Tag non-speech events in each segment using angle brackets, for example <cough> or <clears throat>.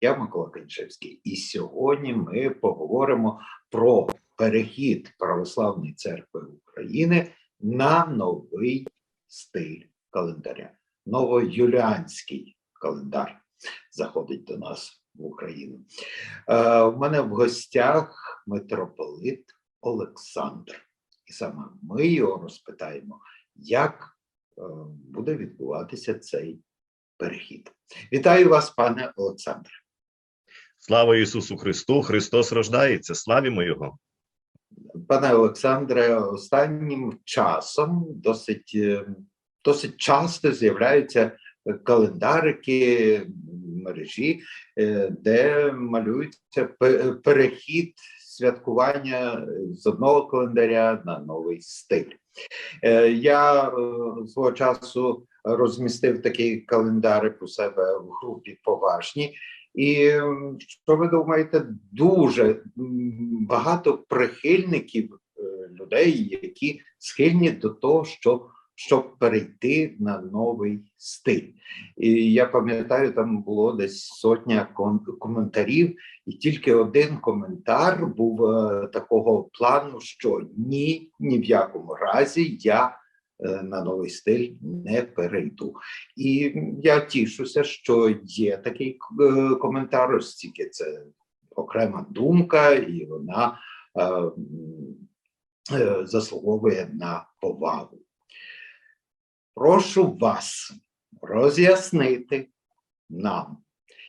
Я Микола Канчевський, і сьогодні ми поговоримо про перехід Православної церкви України на новий стиль календаря. Новоюліанський календар заходить до нас в Україну. Е, у мене в гостях митрополит Олександр. І саме ми його розпитаємо, як е, буде відбуватися цей перехід. Вітаю вас, пане Олександре. Слава Ісусу Христу! Христос рождається, славімо Його. Пане Олександре, останнім часом досить, е, досить часто з'являються календарики мережі, е, де малюється перехід святкування з одного календаря на новий стиль. Е, Я свого часу розмістив такий календарик у себе в групі поважні. І що ви думаєте, дуже багато прихильників е, людей, які схильні до того, що щоб перейти на новий стиль. І я пам'ятаю, там було десь сотня ком- коментарів, і тільки один коментар був е, такого плану, що ні, ні в якому разі я на новий стиль не перейду. І я тішуся, що є такий е, коментар, оскільки це окрема думка, і вона е, е, заслуговує на повагу. Прошу вас роз'яснити нам,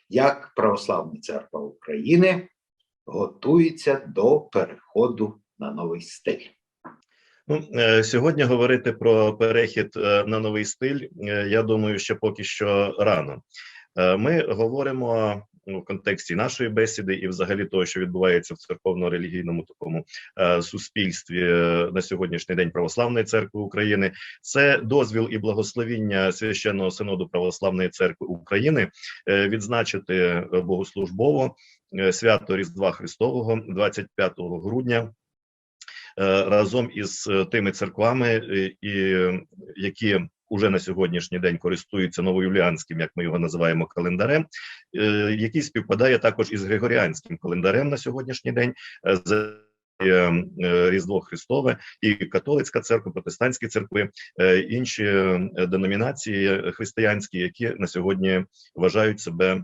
як Православна Церква України готується до переходу на новий стиль. Ну, е, сьогодні говорити про перехід е, на новий стиль. е, Я думаю, що поки що рано. Ми говоримо ну, в контексті нашої бесіди і, взагалі, того, що відбувається в церковно-релігійному такому суспільстві на сьогоднішній день Православної церкви України. Це дозвіл і благословіння священного синоду Православної церкви України відзначити богослужбово свято Різдва Христового 25 грудня разом із е, тими церквами, е, і е, які уже на сьогоднішній день користуються новоюліанським, як ми його називаємо, календарем, е, який співпадає також із Григоріанським календарем на сьогоднішній день. е, е, е, Різдво Христове і католицька церква, протестантські церкви, е, інші е, деномінації християнські, які на сьогодні вважають себе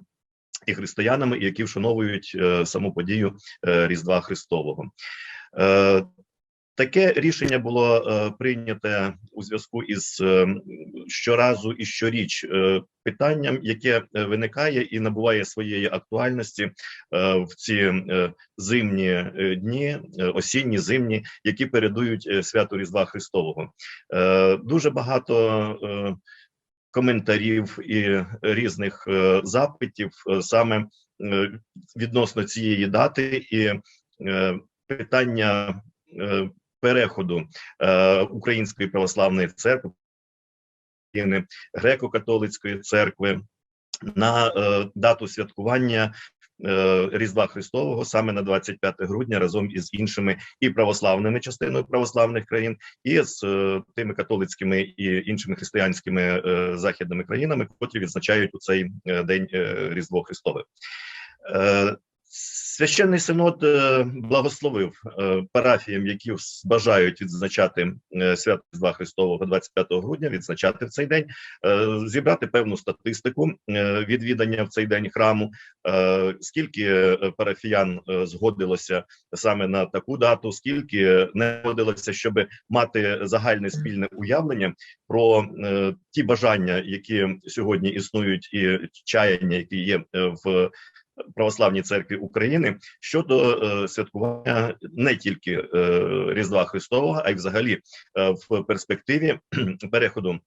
і християнами, і які вшановують е, саму подію е, Різдва Христового. Таке рішення було е, прийняте у зв'язку із е, щоразу і щоріч е, питанням, яке е, виникає і набуває своєї актуальності е, в ці зимні дні, осінні, зимні, які передують святу Різдва Христового. Дуже багато коментарів і різних запитів саме відносно цієї дати і питання переходу е, Української православної церкви, греко-католицької церкви на е, дату святкування е, Різдва Христового саме на 25 грудня разом із іншими і православними частиною православних країн, і з е, тими католицькими і іншими християнськими е, західними країнами, котрі відзначають у цей е, день е, Різдво Христове. Е, Священний синод е, благословив е, парафіям, які бажають відзначати е, свято Різдва Христового 25 грудня, відзначати в цей день, зібрати певну статистику відвідання в цей день храму, скільки парафіян згодилося саме на таку дату, скільки не згодилося, щоб мати загальне спільне уявлення про ті бажання, які сьогодні існують, і чаяння, які є в православній церкві України щодо е, святкування не тільки е, Різдва Христового, а й взагалі е, в перспективі <clears throat> переходу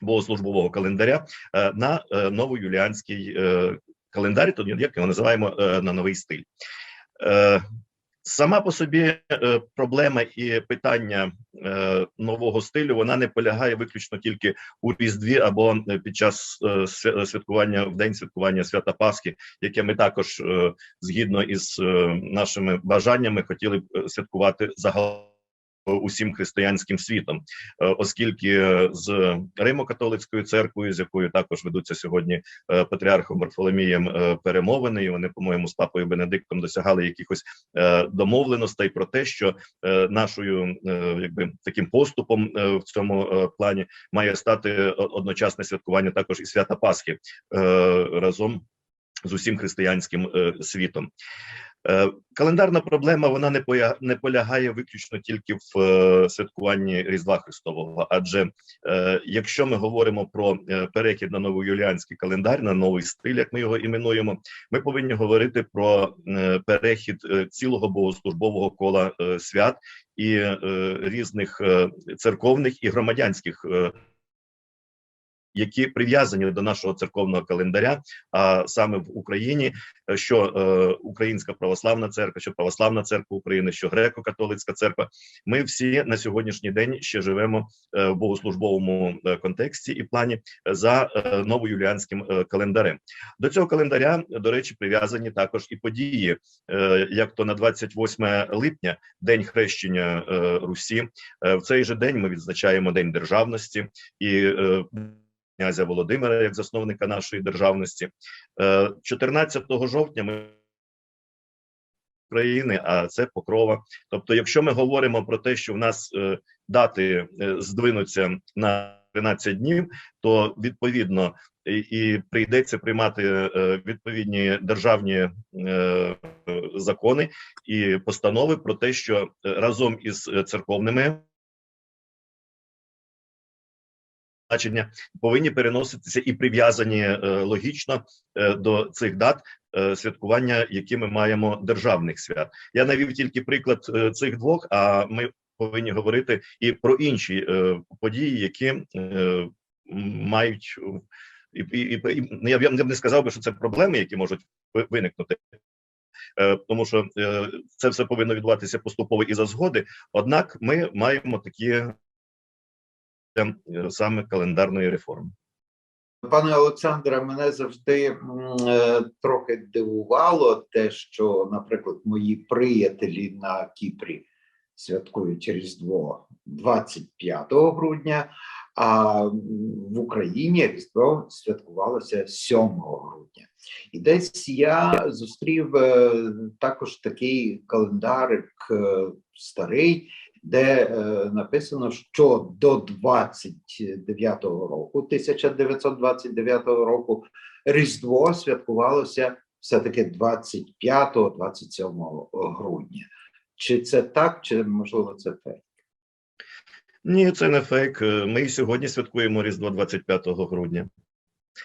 богослужбового календаря на новоюліанський календар, то як його називаємо на новий стиль. Сама по собі е, проблема і питання е, нового стилю вона не полягає виключно тільки у Різдві або е, під час святкування в день святкування свята Пасхи, яке ми також згідно із нашими бажаннями хотіли б святкувати загалом усім християнським світом, Е, оскільки з Римо-католицькою церквою, з якою також ведуться сьогодні е, патріархом Варфоломієм е, перемовини, і вони, по-моєму, з папою Бенедиктом досягали якихось е, домовленостей про те, що е, нашою е, якби таким поступом е, в цьому е, плані має стати одночасне святкування також і свята Пасхи е, разом з усім християнським е, світом. Е, Календарна проблема вона не не полягає виключно тільки в е, святкуванні Різдва Христового. Адже е, якщо ми говоримо про перехід на новоюліанський календар, на новий стиль, як ми його іменуємо, ми повинні говорити про перехід цілого богослужбового кола свят і різних церковних і громадянських. Які прив'язані до нашого церковного календаря, а саме в Україні, що е, Українська православна церква, що Православна церква України, що греко-католицька церква, ми всі на сьогоднішній день ще живемо е, в богослужбовому е, контексті і плані за е, новоюліанським календарем. До цього календаря, до речі, прив'язані також і події, як то на 28 липня, день хрещення Русі. В цей же день ми відзначаємо День державності і князя Володимира як засновника нашої державності. Е, 14 жовтня ми України, а це покрова. Тобто, якщо ми говоримо про те, що в нас е, дати е, здвинуться на 13 днів, то відповідно і, прийдеться приймати е, відповідні державні е, е, закони і постанови про те, що е, разом із е, церковними значення повинні переноситися і прив'язані е, логічно е, до цих дат е, святкування, які ми маємо державних свят. Я навів тільки приклад цих двох, а ми повинні говорити і про інші події, які мають і, і, ну, я б я б не сказав би, що це проблеми, які можуть виникнути. Тому що це все повинно відбуватися поступово і за згоди. Однак ми маємо такі е, саме календарної реформи. Пане Олександре, мене завжди е, трохи дивувало те, що, наприклад, мої приятелі на Кіпрі святкують Різдво 25 грудня, а в Україні Різдво святкувалося 7 грудня. І десь я зустрів е, також такий календарик е, старий, де е, написано, що до 29-го року, 1929 року, Різдво святкувалося все-таки 25-27 грудня. Чи це так, чи можливо це фейк? Ні, це не фейк. Ми сьогодні святкуємо Різдво 25 грудня.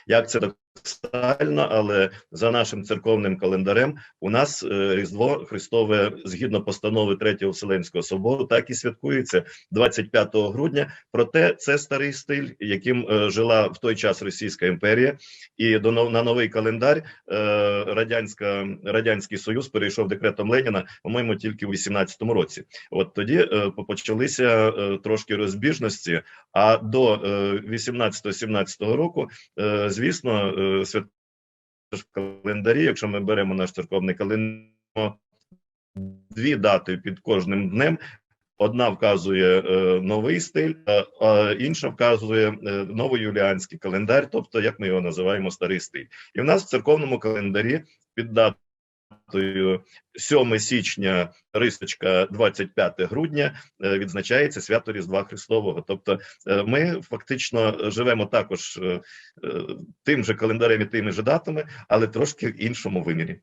Як це парадоксально, але за нашим церковним календарем у нас е, Різдво Христове згідно постанови Третього Вселенського собору так і святкується 25 грудня. Проте це старий стиль, яким е, жила в той час Російська імперія, і до на новий календар е, радянська радянський союз перейшов декретом Леніна, по-моєму, тільки у 18-му році. От тоді почалися трошки розбіжності. А до е, 18-17 року, звісно, е, в календарі, якщо ми беремо наш церковний календар, дві дати під кожним днем. Одна вказує е, новий стиль, а, інша вказує е, новоюліанський календар, тобто як ми його називаємо старий стиль. І в нас в церковному календарі під датою 7 січня, рисочка 25 грудня е, відзначається свято Різдва Христового. Тобто, е, ми фактично живемо також е, тим же календарем і тими же датами, але трошки в іншому вимірі.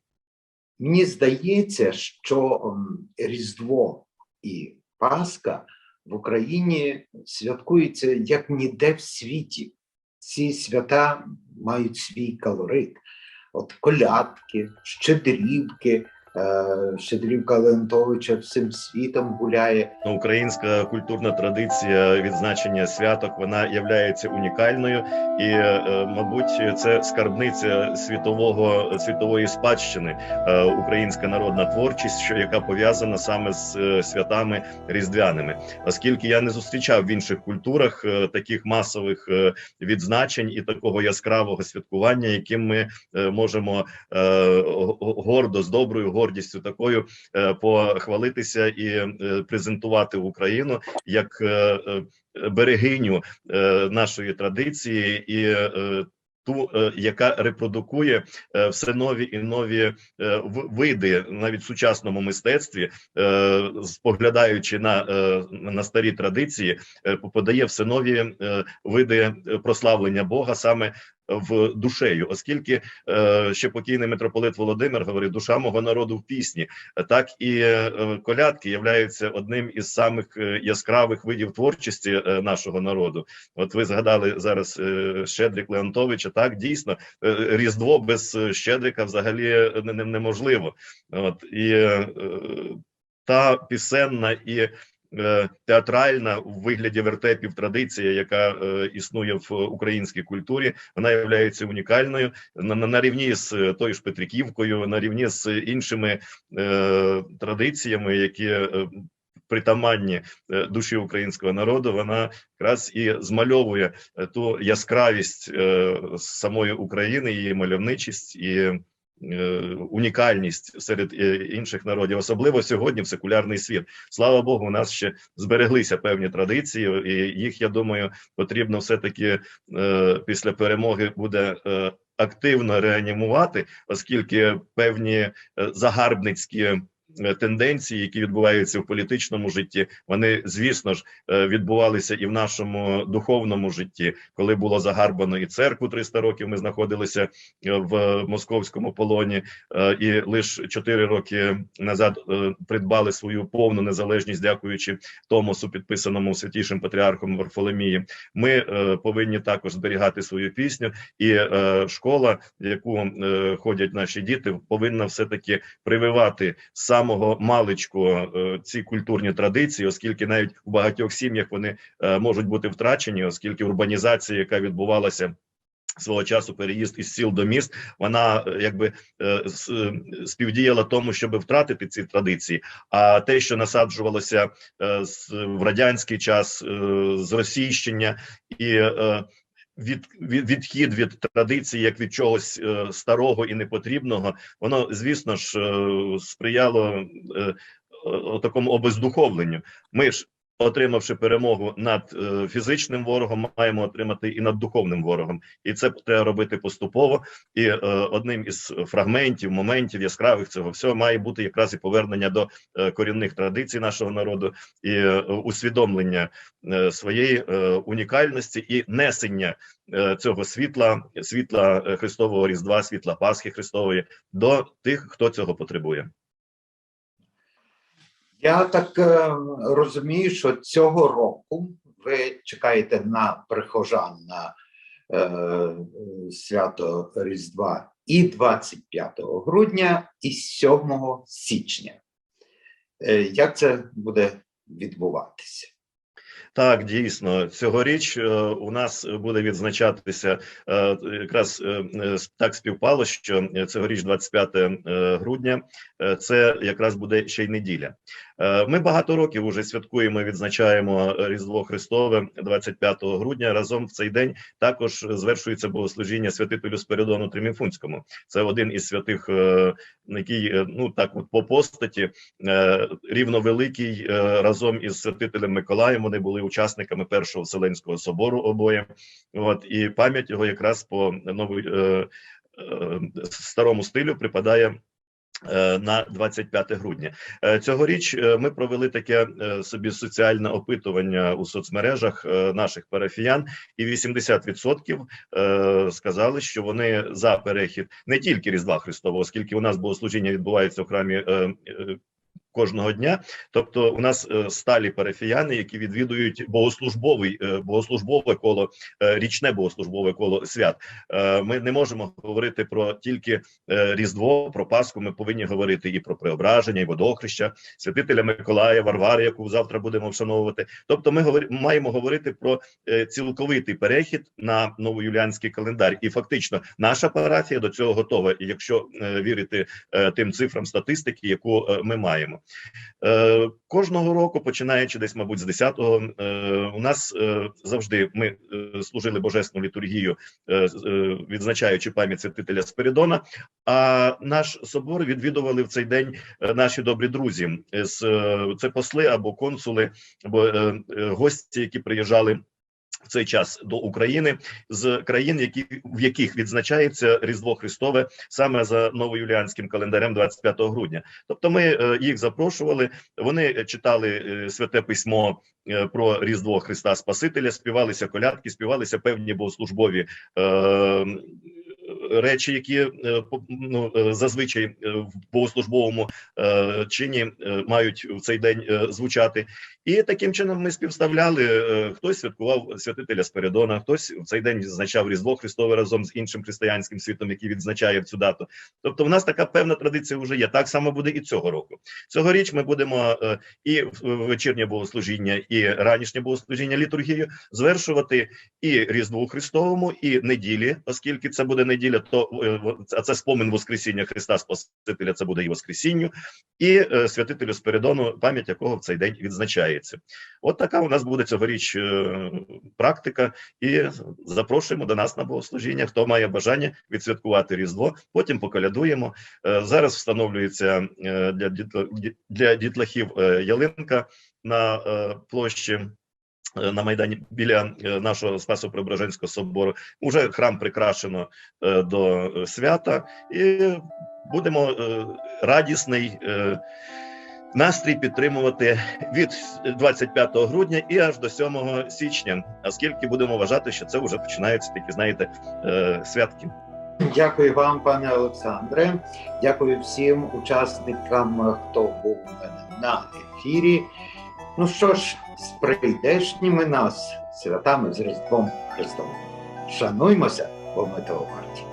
Мені здається, що Різдво і Пасха в Україні святкуються як ніде в світі. Ці свята мають свій колорит. От колядки, щедрівки, е, щедрівка Леонтовича всім світом гуляє. Ну, Українська культурна традиція відзначення святок вона являється унікальною, і, е, мабуть, це скарбниця світового світової спадщини, е, українська народна творчість, що яка пов'язана саме з е, святами різдвяними, оскільки я не зустрічав в інших культурах е, таких масових е, відзначень і такого яскравого святкування, яким ми е, можемо е, гордо з доброю гордістю такою е, похвалитися і е, презентувати Україну як е, берегиню нашої традиції і ту, яка репродукує все нові і нові види навіть в сучасному мистецтві, споглядаючи на, на старі традиції, подає все нові види прославлення Бога саме в душею, оскільки е, ще покійний митрополит Володимир говорив, душа мого народу в пісні, так і е, колядки являються одним із самих е, яскравих видів творчості нашого народу. От ви згадали зараз Щедрик Леонтовича. Так дійсно різдво без Щедрика взагалі не- не- неможливо. От і та пісенна і театральна в вигляді вертепів традиція, яка е, існує в українській культурі, вона є унікальною на, на, рівні з е, тою ж Петриківкою, на рівні з іншими е, традиціями, які е, притаманні е, душі українського народу. Вона якраз і змальовує е, ту яскравість е, самої України, її мальовничість і. Е, Унікальність серед е, інших народів, особливо сьогодні в секулярний світ. Слава Богу, у нас ще збереглися певні традиції, і їх я думаю потрібно все таки е, після перемоги буде активно реанімувати, оскільки певні загарбницькі тенденції, які відбуваються в політичному житті, вони звісно ж е, відбувалися і в нашому духовному житті, коли було загарбано і церкву 300 років. Ми знаходилися е, в московському полоні, е, і лише 4 роки назад е, придбали свою повну незалежність, дякуючи Томосу, підписаному святішим патріархом Варфоломії. Ми е, повинні також зберігати свою пісню, і е, школа, в яку е, ходять наші діти, повинна все таки прививати з самого маличку е, ці культурні традиції, оскільки навіть у багатьох сім'ях вони е, можуть бути втрачені, оскільки урбанізація, яка відбувалася. Свого часу переїзд із сіл до міст, вона е, якби співдіяла тому, щоб втратити ці традиції. А те, що насаджувалося в радянський час, зросійщення і від, від відхід від традиції, як від чогось е, старого і непотрібного, воно звісно ж е, сприяло е, о- такому обездуховленню. Ми ж. Отримавши перемогу над е, фізичним ворогом, маємо отримати і над духовним ворогом, і це треба робити поступово. І е, одним із фрагментів, моментів яскравих цього всього має бути якраз і повернення до е, корінних традицій нашого народу і усвідомлення своєї унікальності і несення цього світла, світла Христового Різдва, світла Пасхи Христової до тих, хто цього потребує. Я так е, розумію, що цього року ви чекаєте на прихожан на е, свято Різдва і 25 грудня, і 7 січня. Е, як це буде відбуватися? Так, дійсно, цьогоріч е, у нас буде відзначатися е, якраз е, так співпало, що цьогоріч, 25 е, грудня, е, це якраз буде ще й неділя. Е, Ми багато років уже святкуємо, відзначаємо Різдво Христове 25 грудня. Разом в цей день також звершується богослужіння святителю Спиридону Триміфунському. Це один із святих, е, який е, ну так от по постаті е, рівновеликий е, разом із святителем Миколаєм. Вони були учасниками першого Вселенського собору обоє. От і пам'ять його якраз по новій е, е, старому стилю припадає. Е, На 25 грудня. Е, цьогоріч е, ми провели таке собі соціальне опитування у соцмережах наших парафіян, і 80% е, сказали, що вони за перехід не тільки Різдва Христового, оскільки у нас богослужіння відбувається в храмі кожного дня. Тобто, у нас е, сталі парафіяни, які відвідують богослужбовий е, богослужбове коло е, річне богослужбове коло свят. Ми не можемо говорити про тільки Різдво, про Пасху. Ми повинні говорити і про преображення, і водохреща, святителя Миколая, Варвари, яку завтра будемо вшановувати. Тобто, ми говор- маємо говорити про цілковитий перехід на новоюліанський календар. І фактично наша парафія до цього готова. Якщо вірити тим цифрам статистики, яку ми маємо. Е, Кожного року, починаючи десь, мабуть, з 10-го, е, у нас е, завжди ми служили божественну літургію, відзначаючи пам'ять святителя Спиридона. А наш собор відвідували в цей день наші добрі друзі. З це посли або консули, або гості, які приїжджали. В цей час до України з країн, які в яких відзначається Різдво Христове саме за новоюліанським календарем 25 грудня. Тобто, ми е, їх запрошували. Вони читали е, святе письмо е, про Різдво Христа Спасителя, співалися колядки, співалися певні богослужбові е, речі, які е, ну, е, зазвичай е, в богослужбовому чині мають в цей день звучати. І таким чином ми співставляли. Хтось святкував святителя Спиридона, хтось в цей день відзначав Різдво Христове разом з іншим християнським світом, який відзначає в цю дату. Тобто, в нас така певна традиція вже є. Так само буде і цього року. Цьогоріч ми будемо і вечірнє богослужіння, і ранішнє богослужіння літургію звершувати і Різдву Христовому, і неділі, оскільки це буде неділя, то е, а це спомин Воскресіння Христа Спасителя, це буде і Воскресінню, і е, святителю Спиридону, пам'ять якого в цей день відзначається. От така у нас буде цьогоріч е, практика, і запрошуємо до нас на богослужіння. Хто має бажання відсвяткувати Різдво, потім поколядуємо. Зараз встановлюється для дітла- для дітлахів ялинка на площі. Е, На майдані біля е, нашого Спасо-Преображенського собору уже храм прикрашено е, до свята, і будемо радісний настрій підтримувати від 25 грудня і аж до 7 січня, оскільки будемо вважати, що це вже починаються такі, знаєте, святки. Дякую вам, пане Олександре. Дякую всім учасникам, хто був у мене на ефірі. Ну що ж, з прийдешніми нас святами з Різдвом Христом. Шануймося, бо ми того варті.